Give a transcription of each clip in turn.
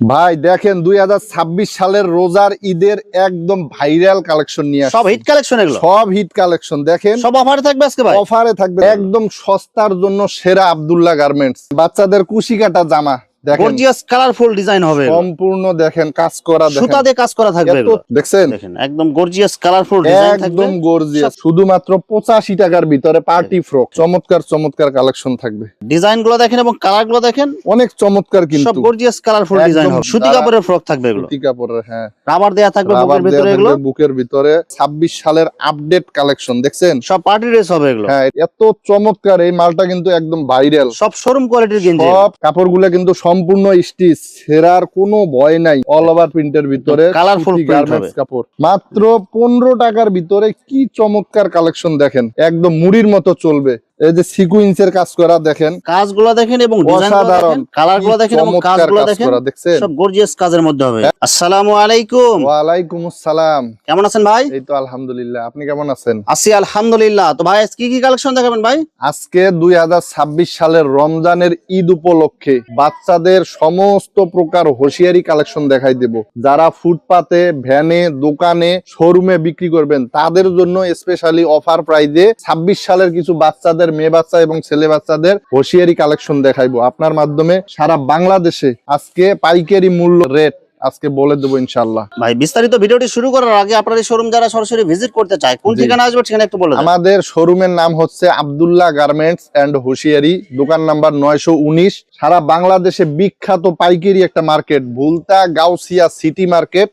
ভাই দেখেন দুই হাজার ছাব্বিশ সালের রোজার ঈদের একদম ভাইরাল কালেকশন নিয়ে সব হিট কালেকশন এগুলো? সব হিট কালেকশন দেখেন। সব অফারে থাকবে আজকে ভাই? অফারে থাকবে। একদম সস্তার জন্য সেরা আবদুল্লাহ গার্মেন্টস বাচ্চাদের কুশি কাটা জামা। গর্জিয়াস কালারফুল ডিজাইন হবে সম্পূর্ণ দেখেন কাজ করা সুতা দিয়ে কাজ করা থাকবে দেখছেন? দেখেন একদম গর্জিয়াস কালারফুল ডিজাইন থাকবে। একদম গর্জিয়াস শুধুমাত্র পঁচাশি টাকার ভিতরে পার্টি ফ্রক চমৎকার চমৎকার কালেকশন থাকবে। ডিজাইন দেখেন এবং কালার দেখেন অনেক চমৎকার সব গর্জিয়াস কালারফুল ডিজাইন হবে। সুতি কাপড়ের ফ্রক থাকবে এগুলো। সুতি কাপড়ের হ্যাঁ। রাবার দেয়া থাকবে বুকের ভিতরে এগুলো। বুকের ভিতরে। ছাব্বিশ সালের আপডেট কালেকশন দেখছেন? সব পার্টি ড্রেস হবে এগুলো। হ্যাঁ এত চমৎকার এই মালটা কিন্তু একদম ভাইরাল সব শোরুম কোয়ালিটির গেঞ্জি। সব কাপড়গুলো কিন্তু সম্পূর্ণ স্টিচ সেরার কোনো ভয় নাই অল ওভার প্রিন্টের ভিতরে কালারফুল গার্মেন্টস কাপড়। মাত্র পনেরো টাকার ভিতরে কি চমৎকার কালেকশন দেখেন একদম মুড়ির মতো চলবে। এই যে সিকুইন্সের কাজ করা দেখেন। কাজগুলো দেখেন এবং ডিজাইন অসাধারণ কালারগুলো দেখেন এবং কাজগুলো দেখেন দেখছেন? সব গর্জিয়াস কাজের মধ্যে হবে। আসসালামু আলাইকুম। ওয়ালাইকুম আসসালাম। কেমন আছেন ভাই? এই তো আলহামদুলিল্লাহ আপনি কেমন আছেন? আছি আলহামদুলিল্লাহ। তো ভাই কি কি কালেকশন দেখাবেন ভাই? আজকে দুই সালের রমজানের ঈদ উপলক্ষে বাচ্চাদের সমস্ত প্রকার হোশিয়ারি কালেকশন দেখাই দেব। যারা ফুটপাতে ভ্যানে দোকানে শোরুমে বিক্রি করবেন তাদের জন্য স্পেশালি অফার প্রাইজে ছাব্বিশ সালের কিছু বাচ্চাদের মেয়ে বাচ্চা এবং ছেলে বাচ্চাদের হোশিয়ারি কালেকশন দেখাইবো। আপনার মাধ্যমে সারা বাংলাদেশে আজকে পাইকারি মূল্য রেট আজকে বলে দেবো ইনশাল্লাহ ভাই বিস্তারিত ভিডিওটি শুরু করার আগে আপনার এই শোরুম যারা সরাসরি ভিজিট করতে চায় কোন ঠিকানা আসবে ঠিকানা একটু বলে আমাদের শোরুমের নাম হচ্ছে আব্দুল্লাহ গার্মেন্টস এন্ড হুশিয়ারি দোকান নাম্বার নয়শো উনিশ। সারা বাংলাদেশে বিখ্যাত পাইকারি একটা market Bhulta Gausia city market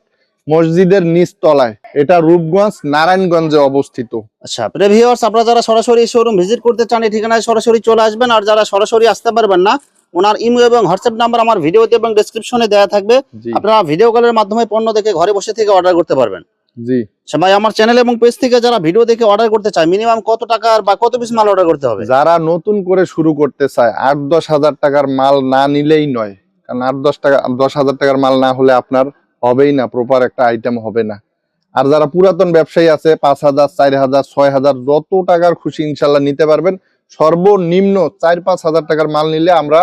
মসজিদের নিচ তলায়। এটা রূপগঞ্জ নারায়ণগঞ্জে অবস্থিত। আচ্ছা প্রিভিউয়ার্স আপনারা যারা সরাসরি শোরুম ভিজিট করতে চান এই ঠিকানায় সরাসরি চলে আসবেন। আর যারা সরাসরি আসতে পারবেন না ওনার ইমেল এবং হোয়াটসঅ্যাপ নাম্বার আমার ভিডিওতে এবং ডেসক্রিপশনে দেওয়া থাকবে। আপনারা ভিডিও কলের মাধ্যমে পণ্য দেখে ঘরে বসে থেকে অর্ডার করতে পারবেন। জি। আচ্ছা ভাই আমার চ্যানেল এবং পেজ থেকে যারা ভিডিও দেখে অর্ডার করতে চায় মিনিমাম কত টাকার বা কত পিস মাল অর্ডার করতে হবে? যারা নতুন করে শুরু করতে চায় আট দশ হাজার টাকার মাল না নিলেই নয়। কারণ আট দশ টাকা দশ হাজার টাকার মাল না হলে আপনার হবেই না প্রপার একটা আইটেম হবে না। আর যারা পুরাতন ব্যবসায়ী আছে পাঁচ হাজার চার হাজার ছয় হাজার যত টাকার খুশি ইনশাল্লাহ নিতে পারবেন। সর্বনিম্ন চার পাঁচ হাজার টাকার মাল নিলে আমরা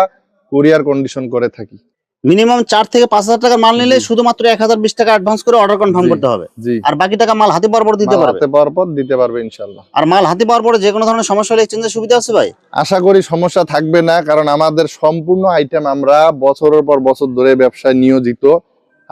কুরিয়ার কন্ডিশন করে থাকি। মিনিমাম চার থেকে পাঁচ হাজার টাকার মাল নিলে শুধুমাত্র এক হাজার বিশ টাকা অ্যাডভান্স করে অর্ডার কনফার্ম করতে হবে। আর বাকি টাকা মাল হাতে পাওয়ার পর দিতে পারবে হাতে পাওয়ার পর দিতে পারবে ইনশাল্লাহ। আর মাল হাতে পাওয়ার পরে যে কোনো ধরনের সমস্যা হলে এক্সচেঞ্জের সুবিধা আছে ভাই? আশা করি সমস্যা থাকবে না কারণ আমাদের সম্পূর্ণ আইটেম আমরা বছরের পর বছর ধরে ব্যবসায় নিয়োজিত।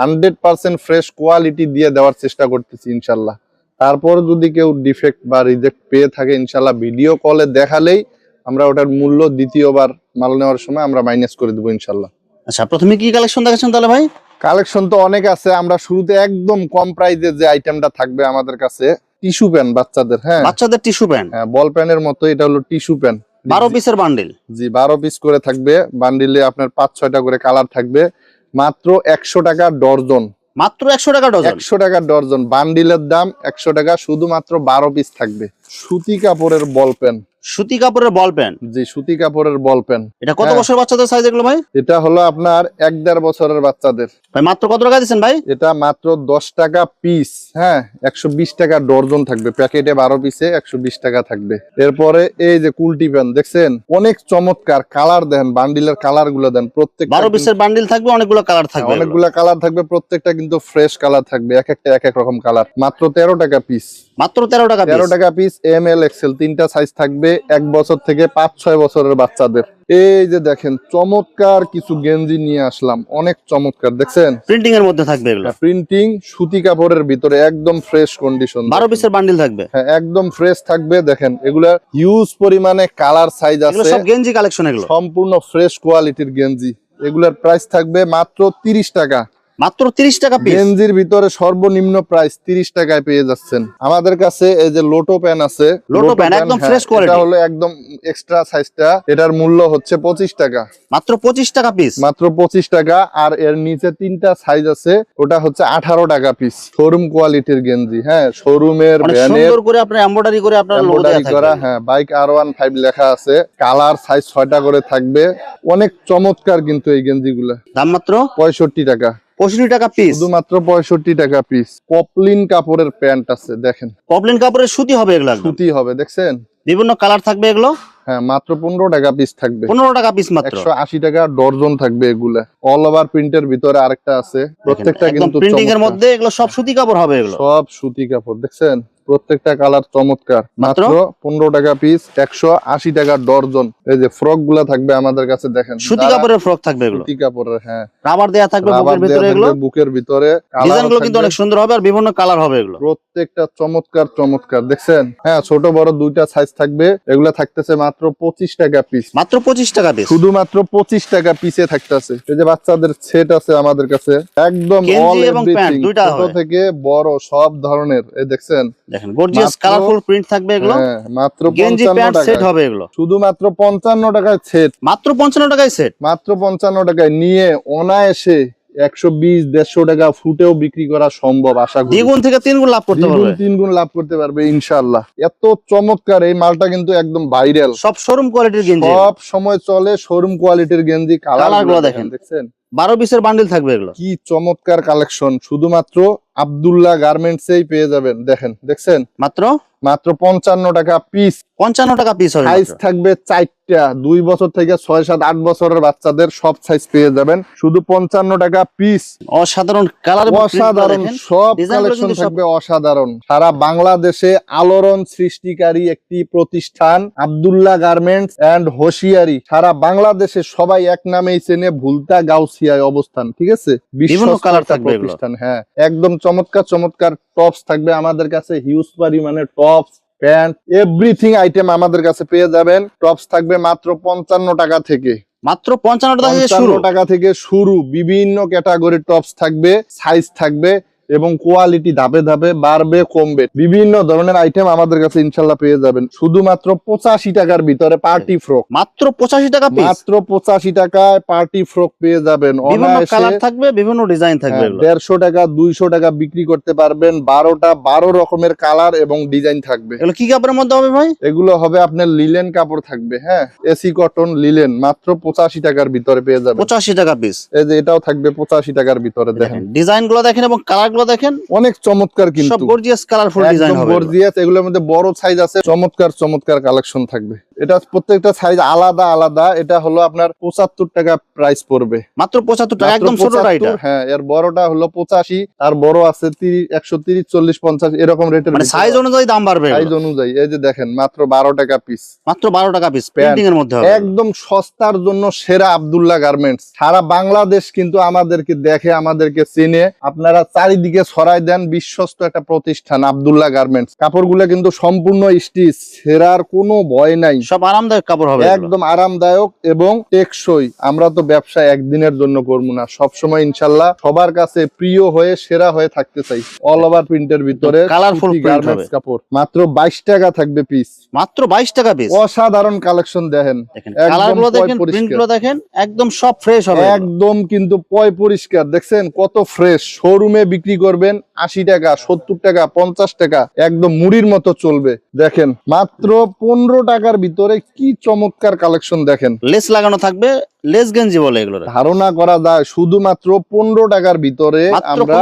হান্ড্রেড পার্সেন্ট ফ্রেশ কোয়ালিটি দিয়ে দেওয়ার চেষ্টা করতেছি ইনশাল্লাহ। তারপর যদি কেউ ডিফেক্ট বা রিজেক্ট পেয়ে থাকে ইনশাল্লাহ ভিডিও কলে দেখালেই আমরা ওটার মূল্য দ্বিতীয়বার মাল নেওয়ার সময় আমরা মাইনাস করে দেবো ইনশাল্লাহ। আচ্ছা প্রথমে কি কালেকশন দেখাচ্ছেন তাহলে ভাই? কালেকশন তো অনেক আছে আমরা শুরুতে একদম কম প্রাইজে যে আইটেমটা থাকবে আমাদের কাছে টিস্যু প্যান বাচ্চাদের হ্যাঁ। বাচ্চাদের টিস্যু প্যান হ্যাঁ বল প্যানের মতো এটা হলো টিস্যু প্যান বারো পিসের বান্ডিল? জি বারো পিস করে থাকবে বান্ডিলে আপনার পাঁচ ছয়টা করে কালার থাকবে। মাত্র একশো টাকা ডর্জন। মাত্র একশো টাকা ডজন? একশো টাকা ডর্জন। বান্ডিলের দাম একশো টাকা শুধুমাত্র বারো পিস থাকবে। সুতি কাপড়ের বল পেন। সুতি কাপড়ের বল প্যান্ট জি সুতি কাপড়ের বল পেন এটা কত হ্যাঁ। বছর বাচ্চাদের সাইজ এগুলো ভাই? এটা হলো আপনার এক দেড় বছরের বাচ্চাদের। ভাই মাত্র কত টাকা দিচ্ছেন ভাই? এটা মাত্র দশ টাকা পিস হ্যাঁ একশো বিশ টাকা ডর্জন থাকবে। প্যাকেটে বারো পিসে একশো বিশ টাকা থাকবে। এরপরে এই যে কুলটি প্যান দেখছেন? অনেক চমৎকার কালার দেন বান্ডিলের কালারগুলো দেন প্রত্যেক বারো পিসের বান্ডিল থাকবে অনেকগুলো কালার থাকবে এগুলো। অনেকগুলা কালার থাকবে প্রত্যেকটা কিন্তু ফ্রেশ কালার থাকবে এক একটা এক এক রকম কালার মাত্র তেরো টাকা পিস মাত্র তেরো টাকা তেরো টাকা পিস এম এল এক্সেল তিনটা সাইজ থাকবে। এক বছর থেকে পাঁচ ছয় বছরের বাচ্চাদের। এই যে দেখেন চমৎকার কিছু গেঞ্জি নিয়ে আসলাম। অনেক চমৎকার দেখছেন? প্রিন্টিং এর মধ্যে থাকবে এগুলো? প্রিন্টিং সুতি কাপড়ের ভিতরে একদম ফ্রেশ কন্ডিশন বারো পিসের বান্ডিল থাকবে? হ্যাঁ একদম ফ্রেশ থাকবে। দেখেন এগুলা হিউজ পরিমাণে কালার সাইজ আছে। সব গেঞ্জি কালেকশন এগুলো? সম্পূর্ণ ফ্রেশ কোয়ালিটির গেঞ্জি। এগুলার প্রাইস থাকবে মাত্র তিরিশ টাকা। মাত্র তিরিশ টাকা পিস গেঞ্জির ভিতরে সর্বনিম্ন প্রাইস তিরিশ টাকায় পেয়ে যাচ্ছেন। আমাদের কাছে এই যে লোটো প্যান আছে লোটো প্যান, একদম হ্যাঁ, fresh quality। এটা হলো একদম এক্সট্রা সাইজটা এটার মূল্য হচ্ছে পঁচিশ টাকা। মাত্র পঁচিশ টাকা পিস মাত্র পঁচিশ টাকা আর এর নিচে তিনটা সাইজ আছে ওটা হচ্ছে আঠারো টাকা পিস শোরুম কোয়ালিটির গেঞ্জি হ্যাঁ শোরুমের ভ্যানের সুন্দর করে আপনার এমব্রয়ডারি করে আপনার লোগো করা থাকবে হ্যাঁ বাইক লেখা আছে কালার সাইজ ছয়টা করে থাকবে। অনেক চমৎকার কিন্তু এই গেঞ্জিগুলা। দাম মাত্র পঁয়ষট্টি টাকা। পঁয়ষট্টি টাকা পিস শুধুমাত্র পঁয়ষট্টি টাকা পিস পপলিন কাপড়ের প্যান্ট আছে দেখেন। পপলিন কাপড়ের সুতি হবে এগুলো সুতি হবে দেখছেন? বিভিন্ন কালার থাকবে এগুলো? হ্যাঁ মাত্র পনেরো টাকা পিস থাকবে। পনেরো টাকা পিস মাত্র। একশো আশি টাকা ডর্জন থাকবে এগুলা। অল ওভার প্রিন্টের ভিতরে আরেকটা আছে। প্রত্যেকটা কিন্তু প্রিন্টিং এর মধ্যে এগুলো সব সুতি কাপড় হবে এগুলো। সব সুতি কাপড় দেখছেন? প্রত্যেকটা কালার চমৎকার। মাত্র? পনেরো টাকা পিস একশো আশি টাকা ডর্জন। এই যে ফ্রকগুলা থাকবে আমাদের কাছে দেখেন সুতি কাপড়ের ফ্রক থাকবে এগুলো? সুতি কাপড়ের হ্যাঁ। রাবার দেয়া থাকবে বুকের ভিতরে এগুলো? বুকের ভিতরে ডিজাইনগুলো কিন্তু অনেক সুন্দর হবে আর বিভিন্ন কালার হবে এগুলো। প্রত্যেকটা চমৎকার চমৎকার দেখছেন? হ্যাঁ ছোট বড় দুইটা সাইজ থাকবে। এগুলা থাকতেছে মাত্র পঁচিশ টাকা পিস মাত্র পঁচিশ টাকা পিস শুধুমাত্র পঁচিশ টাকা পিসে থাকতেছে। এই যে বাচ্চাদের সেট আছে আমাদের কাছে একদম ছোট থেকে বড় সব ধরনের। এই দেখছেন? দেখেন গর্জিয়াস কালারফুল প্রিন্ট থাকবে এগুলো। হ্যাঁ মাত্র গেঞ্জি প্যান্ট সেট হবে এগুলো। শুধুমাত্র পঞ্চান্ন টাকায় সেট মাত্র পঞ্চান্ন টাকায় সেট মাত্র পঞ্চান্ন টাকায় নিয়ে অনায়াসে একশো বিশ দেড়শো টাকা ফুটেও বিক্রি করা সম্ভব আশা করি। দ্বিগুণ থেকে তিন গুণ লাভ করতে পারবে। তিন গুণ লাভ করতে পারবে ইনশাল্লাহ এত চমৎকার এই মালটা কিন্তু একদম ভাইরাল সব শোরুম কোয়ালিটির গেঞ্জি সব সময় চলে শোরুম কোয়ালিটির গেঞ্জি কালারগুলো দেখেন। দেখছেন? বারো পিসের বান্ডিল থাকবে এগুলো। কি চমৎকার কালেকশন শুধুমাত্র আব্দুল্লাহ গার্মেন্টসেই পেয়ে যাবেন। দেখেন দেখছেন? মাত্র? মাত্র পঞ্চান্ন টাকা পিস পঞ্চান্ন টাকা পিস সাইজ থাকবে চারটা। দুই বছর থেকে ছয় সাত আট বছরের বাচ্চাদের সব সাইজ পেয়ে যাবেন। শুধু পঞ্চান্ন টাকা পিস অসাধারণ কালার অসাধারণ সব কালেকশন থাকবে অসাধারণ। সারা বাংলাদেশে আলোড়ন সৃষ্টিকারী একটি প্রতিষ্ঠান আব্দুল্লাহ গার্মেন্টস এন্ড হোশিয়ারি সারা বাংলাদেশে সবাই এক নামেই চেনে ভুলতা গাউসিয়ায় অবস্থান ঠিক আছে? বিভিন্ন বিশ্বস্ত থাকবে প্রতিষ্ঠান হ্যাঁ। একদম চমৎকার চমৎকার টপস থাকবে আমাদের কাছে হিউজ পরিমাণে টপস প্যান্ট এভরিথিং আইটেম আমাদের কাছে পেয়ে যাবেন। টপস থাকবে মাত্র পঞ্চান্ন টাকা থেকে। মাত্র পঞ্চান্ন টাকা থেকে শুরু? টাকা থেকে শুরু। বিভিন্ন ক্যাটাগরি টপস থাকবে সাইজ থাকবে এবং কোয়ালিটি ধাপে ধাপে বাড়বে কমবে। বিভিন্ন ধরনের আইটেম আমাদের কাছে ইনশাল্লাহ পেয়ে যাবেন। শুধুমাত্র পঁচাশি টাকার ভিতরে পার্টি ফ্রক মাত্র পঁচাশি টাকা মাত্র পঁচাশি টাকায় পার্টি ফ্রক পেয়ে যাবেন। কালার থাকবে বিভিন্ন ডিজাইন থাকবে হ্যাঁ, দেড়শো টাকা দুইশো টাকা বিক্রি করতে পারবেন। বারোটা বারো রকমের কালার এবং ডিজাইন থাকবে। এগুলো কি কাপড়ের মধ্যে হবে ভাই? এগুলো হবে আপনার লিলেন কাপড় থাকবে হ্যাঁ। এসি কটন লিলেন মাত্র পঁচাশি টাকার ভিতরে পেয়ে যাবেন। পঁচাশি টাকা পিস এই যে এটাও থাকবে পঁচাশি টাকার ভিতরে দেখেন। দেখেন ডিজাইনগুলো দেখেন এবং কালার গুলো দেখেন অনেক চমৎকার সব কিন্তু। গর্জিয়াস কালারফুল ডিজাইন হবে গর্জিয়াস এগুলোর মধ্যে বড় সাইজ আছে চমৎকার চমৎকার কালেকশন থাকবে। এটা প্রত্যেকটা সাইজ আলাদা আলাদা। এটা হলো আপনার পঁচাত্তর টাকা প্রাইস পড়বে। মাত্র পঁচাত্তর টাকা একদম ছোটটা এটা হ্যাঁ এর বড়টা হলো পঁচাশি আর বড় আছে একশো তিরিশ চল্লিশ পঞ্চাশ এরকম রেটের মানে সাইজ অনুযায়ী দাম বাড়বে সাইজ অনুযায়ী এই যে দেখেন মাত্র বারো টাকা পিস মাত্র বারো টাকা পিস। প্রিন্টিং এর মধ্যে একদম সস্তার জন্য সেরা আবদুল্লাহ গার্মেন্টস সারা বাংলাদেশ কিন্তু আমাদেরকে দেখে আমাদেরকে চিনে। আপনারা চারিদিকে ছড়াই দেন বিশ্বস্ত একটা প্রতিষ্ঠান আব্দুল্লাহ গার্মেন্টস কাপড়গুলো কিন্তু সম্পূর্ণ স্টিচ সেরার কোনো ভয় নাই। সব আরামদায়ক কাপড় হবে একদম আরামদায়ক এবং টেকসই। আমরা তো ব্যবসা একদিনের জন্য করব না। সবসময় ইনশাল্লাহ সবার কাছে প্রিয় হয়ে সেরা হয়ে থাকতে চাই। অল ওভার প্রিন্টের ভিতরে print গার্মেন্টস কাপড়। মাত্র বাইশ টাকা থাকবে পিস মাত্র বাইশ টাকা পিস অসাধারণ কালেকশন দেখেন। দেখেন একদম কালারগুলো পয় দেখেন পরিষ্কার। প্রিন্টগুলো দেখেন একদম সব ফ্রেশ হবে একদম কিন্তু পয় পরিষ্কার। দেখছেন কত ফ্রেশ শোরুমে বিক্রি করবেন আশি টাকা সত্তর টাকা পঞ্চাশ টাকা। একদম মুড়ির মতো চলবে। দেখেন মাত্র পনেরো টাকার ভিতরে কি চমৎকার কালেকশন দেখেন? লেস লাগানো থাকবে লেস গেঞ্জি বলে এগুলো ধারণা করা যায় শুধুমাত্র পনেরো টাকার ভিতরে আমরা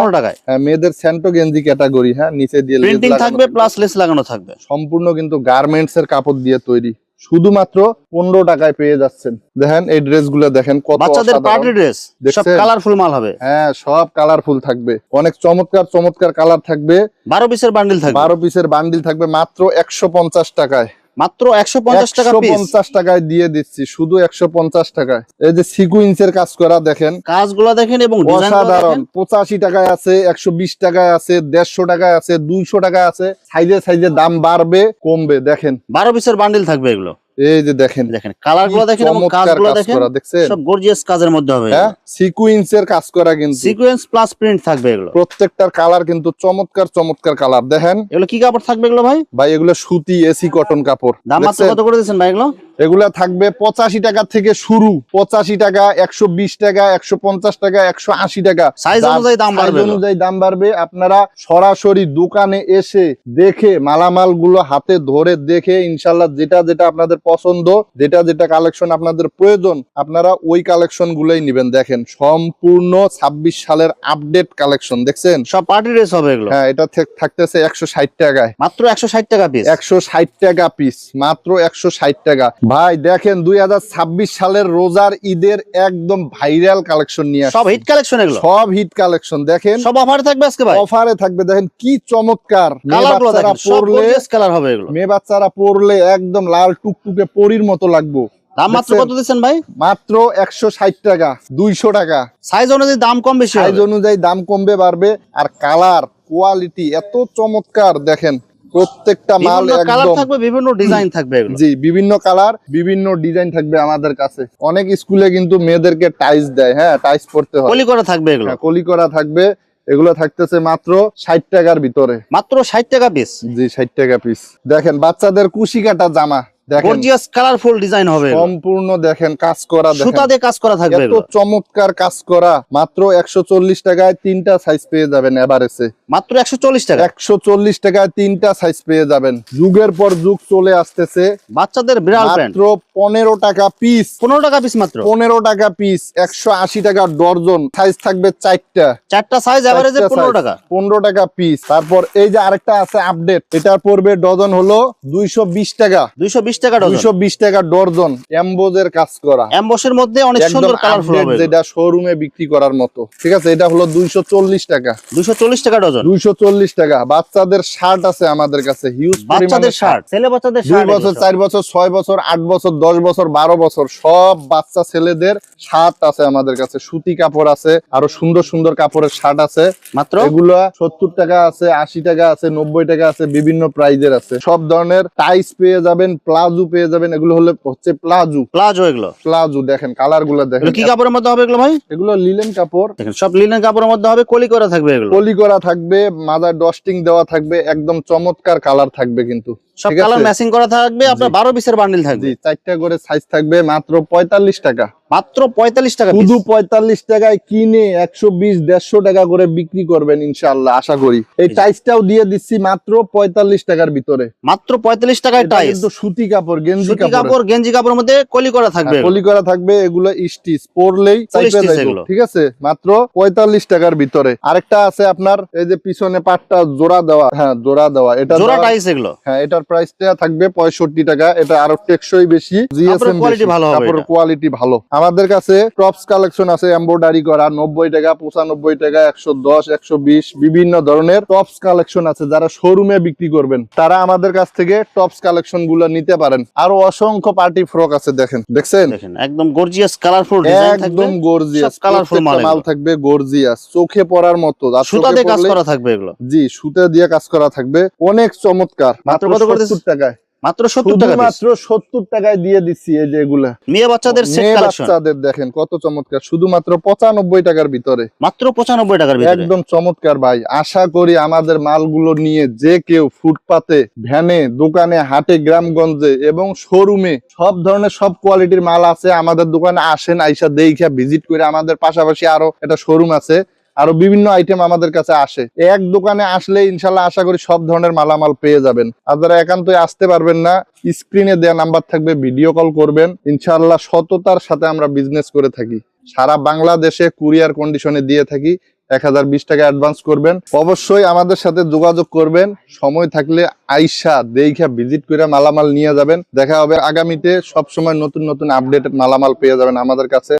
হ্যাঁ, মেয়েদের স্যান্টো গেঞ্জি ক্যাটাগরি হ্যাঁ নিচে দিয়ে প্রিন্টিং থাকবে প্লাস লেস লাগানো থাকবে। সম্পূর্ণ কিন্তু গার্মেন্টস এর কাপড় দিয়ে তৈরি। শুধুমাত্র পনেরো টাকায় পেয়ে যাচ্ছেন। দেখেন এই ড্রেসগুলো দেখেন কত বাচ্চাদের পার্টি ড্রেস সব কালারফুল মাল হবে। হ্যাঁ সব কালারফুল থাকবে। অনেক চমৎকার চমৎকার কালার থাকবে। বারো পিসের বান্ডিল থাকবে। বারো পিসের বান্ডিল থাকবে মাত্র একশো পঞ্চাশ টাকায়। মাত্র একশো পঞ্চাশ টাকা পঞ্চাশ টাকায় দিয়ে দিচ্ছি শুধু একশো পঞ্চাশ টাকায়। এই যে সিকুইন্সের কাজ করা দেখেন। কাজগুলো দেখেন এবং অসাধারণ। পঁচাশি টাকায় আছে একশো বিশ টাকায় আছে দেড়শো টাকায় আছে দুইশো টাকায় আছে। সাইজে সাইজে দাম বাড়বে কমবে দেখেন। বারো পিসের বান্ডিল থাকবে এগুলো। এই যে দেখেন দেখেন কালারগুলো দেখেন কাজগুলো দেখেন সব গর্জিয়াস কাজের মধ্যে হবে। হ্যাঁ সিকুইন্সের কাজ করা কিন্তু। সিকোয়েন্স প্লাস প্রিন্ট থাকবে এগুলো। প্রত্যেকটার কালার কিন্তু চমৎকার চমৎকার কালার দেখেন। এগুলো কি কাপড় থাকবে এগুলো ভাই? ভাই এগুলো সুতি এসি কটন কাপড়। দাম কত করে দিয়েছেন ভাই এগুলো? এগুলা থাকবে পঁচাশি টাকা থেকে শুরু। পঁচাশি টাকা একশো বিশ টাকা একশো পঞ্চাশ টাকা একশো আশি টাকা। সাইজ অনুযায়ী দাম বাড়বে অনুযায়ী দাম বাড়বে। আপনারা সরাসরি দোকানে এসে দেখে মালামালগুলো হাতে ধরে দেখে ইনশাল্লাহ যেটা যেটা আপনাদের পছন্দ যেটা যেটা কালেকশন আপনাদের প্রয়োজন আপনারা ওই কালেকশন গুলোই নিবেন। দেখেন সম্পূর্ণ ছাব্বিশ সালের আপডেট কালেকশন দেখছেন? সব পার্টি ড্রেস হবে এগুলো? হ্যাঁ এটা থাক- থাকতেছে একশো ষাট টাকায়। মাত্র একশো ষাট টাকা পিস একশো ষাট টাকা পিস মাত্র একশো ষাট টাকা। ভাই দেখেন দুই হাজার ছাব্বিশ সালের রোজার ঈদের একদম ভাইরাল কালেকশন নিয়ে সব হিট কালেকশন এগুলো? সব হিট কালেকশন দেখেন। সব অফার থাকবে আজকে ভাই? অফারে থাকবে দেখেন কি চমৎকার। বাচ্চারা পরলে কালার হবে এগুলো। মেয়ে বাচ্চারা পরলে একদম লাল টুকটুকে পরির মতো লাগবো। দাম মাত্র কত দিচ্ছেন ভাই? মাত্র একশো ষাট টাকা দুইশো টাকা। সাইজ অনুযায়ী দাম কম বেশি সাইজ অনুযায়ী দাম কমবে বাড়বে। আর কালার কোয়ালিটি এত চমৎকার দেখেন। প্রত্যেকটা মাল বিভিন্ন কালার থাকবে বিভিন্ন ডিজাইন থাকবে জি বিভিন্ন কালার বিভিন্ন ডিজাইন থাকবে আমাদের কাছে। অনেক স্কুলে কিন্তু মেয়েদেরকে টাইস দেয় হ্যাঁ টাইস পড়তে হয়। কলি করা থাকবে এগুলো? হ্যাঁ, কলি করা থাকবে। এগুলো থাকতেছে মাত্র ষাট টাকার ভিতরে। মাত্র ষাট টাকা পিস জি ষাট টাকা পিস দেখেন বাচ্চাদের কুশি কাটা জামা। গর্জিয়াস কালারফুল ডিজাইন হবে। সম্পূর্ণ দেখেন কাজ করা সুতা দিয়ে কাজ করা থাকবে এত চমৎকার কাজ করা। মাত্র একশো চল্লিশ টাকায় তিনটা সাইজ পেয়ে যাবেন এভারেজে মাত্র একশো চল্লিশ টাকা। একশো চল্লিশ টাকায় তিনটা সাইজ পেয়ে যাবেন। যুগের পর যুগ চলে আসতেছে। বাচ্চাদের বিড়াল মাত্র পনেরো টাকা পিস পনেরো টাকা পিস মাত্র। পনেরো টাকা পিস একশো আশি টাকা ডর্জন। সাইজ থাকবে চারটা। চারটা সাইজ এভারেজে চারটা পনেরো size, টাকা। পনেরো টাকা পিস তারপর এই যে আরেকটা আছে আপডেট এটা পড়বে ডজন হলো দুইশো বিশ টাকা। দুইশো বিশ টাকা ডজন দুইশো বিশ টাকা ডর্জন এমবোজের কাজ করা। অ্যাম্বসের মধ্যে অনেক সুন্দর কালারফুল হবে। যেটা শোরুমে বিক্রি করার মতো। ঠিক আছে এটা হলো দুইশো চল্লিশ টাকা। দুইশো চল্লিশ টাকা ডজন দুইশো চল্লিশ টাকা। বাচ্চাদের শার্ট আছে আমাদের কাছে হিউজ বাচ্চাদের শার্ট ছেলে বাচ্চাদের দুই বছর চার বছর ছয় বছর আট বছর দশ বছর বারো বছর সব বাচ্চা ছেলেদের শার্ট আছে আমাদের কাছে। সুতি কাপড় আছে আরও সুন্দর সুন্দর কাপড়ের শার্ট আছে। মাত্র? এগুলো সত্তর টাকা আছে আশি টাকা আছে নব্বই টাকা আছে বিভিন্ন প্রাইজের আছে। সব ধরনের টাইস পেয়ে যাবেন প্লাজো পেয়ে যাবেন এগুলো হলে হচ্ছে প্লাজো। প্লাজো এগুলো? প্লাজো দেখেন কালারগুলো দেখেন কি কাপড়ের মধ্যে হবে এগুলো ভাই? এগুলো লিলেন কাপড়। দেখেন সব লিলেন কাপড়ের মধ্যে হবে কলি করা থাকবে এগুলো। কলি করা থাকবে মাদার ডস্টিং দেওয়া থাকবে একদম চমৎকার কালার থাকবে কিন্তু। সব কালার ম্যাচিং করা থাকবে আপনার বারো পিসের বান্ডিল থাকবে। জি চারটা করে সাইজ থাকবে মাত্র পঁয়তাল্লিশ টাকা। মাত্র পঁয়তাল্লিশ টাকা শুধু piece। পঁয়তাল্লিশ টাকায় কিনে একশো বিশ দেড়শো টাকা করে বিক্রি করবেন আশা করি। এই টাইসটাও দিয়ে দিচ্ছি মাত্র পঁয়তাল্লিশ টাকার ভিতরে। মাত্র পঁয়তাল্লিশ টাকায় টাইস কিন্তু সুতি কাপড় গেঞ্জি কাপড় কাপড় গেঞ্জি কাপড়ের মধ্যে কলি করা থাকবে। এগুলো। কলি করা থাকবে এগুলো স্টিচ পরলেই চাইপে ঠিক আছে? মাত্র পঁয়তাল্লিশ টাকার ভিতরে। আরেকটা আছে আপনার এই যে পিছনে পাটটা জোড়া দেওয়া হ্যাঁ জোড়া দেওয়া এটা জোড়া টাইস এগুলো। হ্যাঁ এটার প্রাইসটা থাকবে পঁয়ষট্টি টাকা। এটা আরও টেকসই বেশি। জিএসএম কাপড়ের কোয়ালিটি ভালো। আমাদের কাছে টপস কালেকশন আছে এমব্রয়ডারি করা নব্বই টাকা পঁচানব্বই টাকা একশো দশ একশো বিশ বিভিন্ন ধরনের টপস কালেকশন আছে যারা শোরুমে বিক্রি করবেন। তারা আমাদের কাছ থেকে টপস কালেকশনগুলো নিতে পারেন। আরও অসংখ্য পার্টি ফ্রক আছে দেখেন। দেখছেন? একদম গর্জিয়াস কালারফুল একদম গর্জিয়াস সব মাল থাকবে গর্জিয়াস চোখে পড়ার মতো। সুতা দিয়ে কাজ করা থাকবে এগুলো। জি সুতা দিয়ে কাজ করা থাকবে। অনেক চমৎকার। মাত্র মাত্র কত করে সত্তর টাকায়। মাত্র সত্তর টাকা piece। শুধুমাত্র টাকায় দিয়ে দিচ্ছি এই যে এগুলা। মেয়ে বাচ্চাদের সেট কালেকশন বাচ্চাদের দেখেন কত চমৎকার। শুধুমাত্র পঁচানব্বই টাকার ভিতরে। মাত্র পঁচানব্বই টাকার ভিতরে। একদম চমৎকার ভাই। আশা করি আমাদের মালগুলো নিয়ে যে কেউ ফুটপাতে ভ্যানে দোকানে হাটে গ্রামগঞ্জে এবং শোরুমে সব ধরনের সব কোয়ালিটির মাল আছে আমাদের দোকানে আসেন আইসা দেখা ভিজিট করে আমাদের পাশাপাশি আরও একটা শোরুম আছে। আরও বিভিন্ন আইটেম আমাদের কাছে আসে। এক দোকানে আসলে ইনশাল্লাহ আশা করি সব ধরনের মালামাল পেয়ে যাবেন। আর যারা একান্তই আসতে পারবেন না স্ক্রিনে দেওয়া নাম্বার থাকবে ভিডিও কল করবেন। ইনশাল্লাহ সততার সাথে আমরা বিজনেস করে থাকি। সারা বাংলাদেশে কুরিয়ার কন্ডিশনে দিয়ে থাকি। এক হাজার বিশ টাকা অ্যাডভান্স করবেন। অবশ্যই আমাদের সাথে যোগাযোগ করবেন। সময় থাকলে আইসা দেখা ভিজিট করে মালামাল নিয়ে যাবেন। দেখা হবে আগামীতে সবসময় নতুন নতুন আপডেট মালামাল পেয়ে যাবেন আমাদের কাছে।